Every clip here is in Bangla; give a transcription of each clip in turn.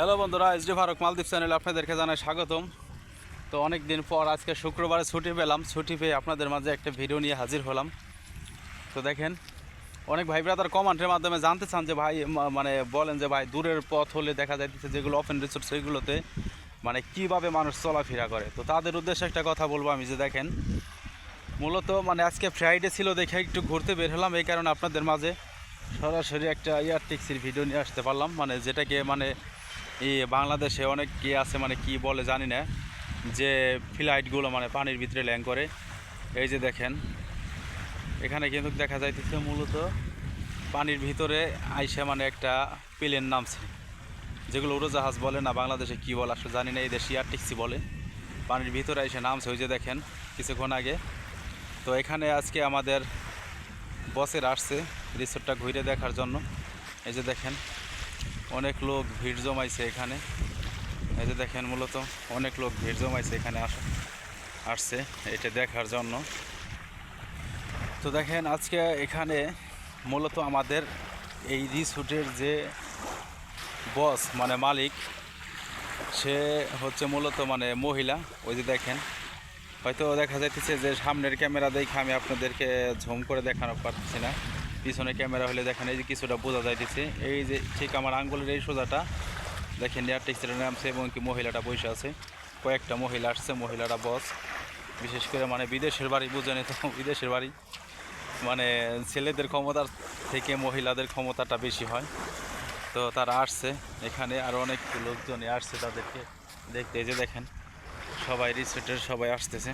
হ্যালো বন্ধুরা এস ডি ফারুক মালদ্বীপ চ্যানেলে আপনাদেরকে জানাই স্বাগতম। তো অনেক দিন পর আজকে শুক্রবারে ছুটি পেলাম, ছুটি পেয়ে আপনাদের মাঝে একটা ভিডিও নিয়ে হাজির হলাম। তো দেখেন, অনেক ভাই ব্রাদার কমেন্টের মাধ্যমে জানতে চান যে ভাই মানে বলেন যে ভাই, দূরের পথ হলে দেখা যাইতেছে যেগুলো ওপেন রিসোর্ট সেগুলোতে মানে কীভাবে মানুষ চলাফেরা করে? তো তাদের উদ্দেশ্যে একটা কথা বলব আমি যে দেখেন, মূলত মানে আজকে ফ্রাইডে ছিল দেখে একটু ঘুরতে বের হলাম, এই কারণে আপনাদের মাঝে সরাসরি একটা এয়ার ট্যাক্সির ভিডিও নিয়ে আসতে পারলাম। মানে যেটাকে মানে বাংলাদেশে অনেক কি আছে মানে কি বলে জানি না, যে ফ্লাইটগুলো মানে পানির ভিতরে ল্যাং করে। এই যে দেখেন, এখানে কিন্তু দেখা যাইতেছে মূলত পানির ভিতরে আইসে মানে একটা প্লেন নামছে। যেগুলো উড়োজাহাজ বলে না, বাংলাদেশে কি বলে আসলে জানি না, এই দেশে এয়ার ট্যাক্সি বলে। পানির ভিতরে এসে নামছে, ওই যে দেখেন, কিছুক্ষণ আগে। তো এখানে আজকে আমাদের বসের আসছে রিসোর্টটা ঘুরে দেখার জন্য। এই যে দেখেন অনেক লোক ভিড় জমাইছে এখানে। এই যে দেখেন মূলত অনেক লোক ভিড় জমাইছে এখানে আস, আসছে এটা দেখার জন্য। তো দেখেন আজকে এখানে মূলত আমাদের এই রিসোর্টের যে বস মানে মালিক, সে হচ্ছে মূলত মানে মহিলা। ওই যে দেখেন, হয়তো দেখা যাইতেছে যে সামনের ক্যামেরা দেখে আমি আপনাদেরকে ঝুম করে দেখানো পারছি না। পিছনে ক্যামেরা হলে দেখেন, এই যে কিছুটা বোঝা যাইতেছে। এই যে ঠিক আমার আঙ্গুলের এই সোজাটা, দেখেন এয়ার ট্যাক্সিটা নামছে এবং কি মহিলাটা বসে আছে। কয়েকটা মহিলা আসছে, মহিলাটা বস। বিশেষ করে মানে বিদেশের বাড়ি, বুঝেনি তো, বিদেশের বাড়ি। মানে ছেলেদের ক্ষমতার থেকে মহিলাদের ক্ষমতাটা বেশি হয়। তো তারা আসছে, এখানে আর অনেক লোকজনই আসছে তাদেরকে দেখতে। যে দেখেন, সবাই রিসোর্টের সবাই আসতেছে।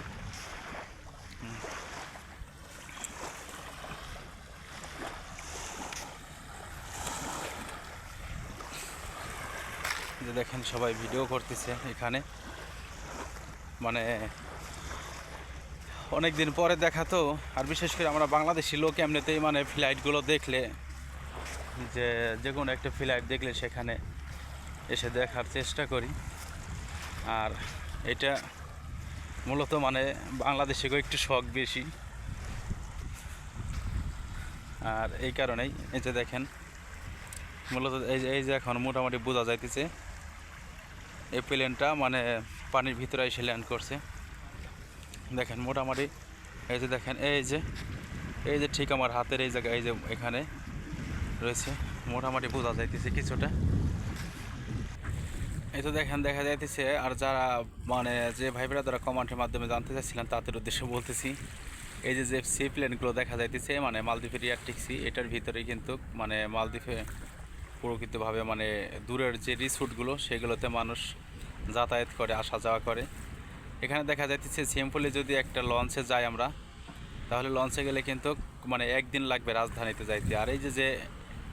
যে দেখেন সবাই ভিডিও করতেছে এখানে। মানে অনেক দিন পরে দেখা তো, আর বিশেষ করে আমরা বাংলাদেশি লোক এমনিতেই মানে ফ্লাইটগুলো দেখলে, যে যে কোনো একটা ফ্লাইট দেখলে সেখানে এসে দেখার চেষ্টা করি। আর এটা মূলত মানে বাংলাদেশে একটু শখ বেশি। আর এই কারণেই এই যে দেখেন, মূলত এই যে এই যে এখন মোটামুটি বোঝা যাইতেছে এই প্লেনটা মানে পানির ভিতরে এসে ল্যান্ড করছে। দেখেন মোটামুটি, এই যে দেখেন, এই যে এই যে ঠিক আমার হাতের এই জায়গায়, এই যে এখানে রয়েছে, মোটামুটি বোঝা যাইতেছে কিছুটা। এই তো দেখেন, দেখা যাইতেছে, আর যারা মানে যে ভাই তারা কমান্ডের মাধ্যমে জানতে চাচ্ছিলেন, তাদের উদ্দেশ্যে বলতেছি, এই যে যে সি প্লেনগুলো দেখা যাইতেছে মানে মালদ্বীপের এয়ার ট্যাক্সি, এটার ভিতরে কিন্তু মানে মালদ্বীপে প্রকৃতভাবে মানে দূরের যে রিসোর্টগুলো সেগুলোতে মানুষ যাতায়াত করে, আসা যাওয়া করে। এখানে দেখা যাইতেছে সিম্পলি যদি একটা লঞ্চে যাই আমরা, তাহলে লঞ্চে গেলে কিন্তু মানে একদিন লাগবে রাজধানীতে যাইতে। আর এই যে যে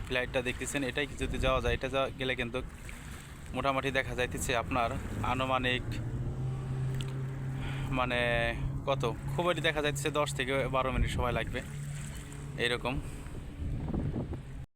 ফ্লাইটটা দেখতেছেন, এটাই যদি যাওয়া যায়, এটা যাওয়া গেলে কিন্তু মোটামুটি দেখা যাইতেছে আপনার আনুমানিক মানে কত? খুবই দেখা যাচ্ছে দশ থেকে বারো মিনিট সময় লাগবে এইরকম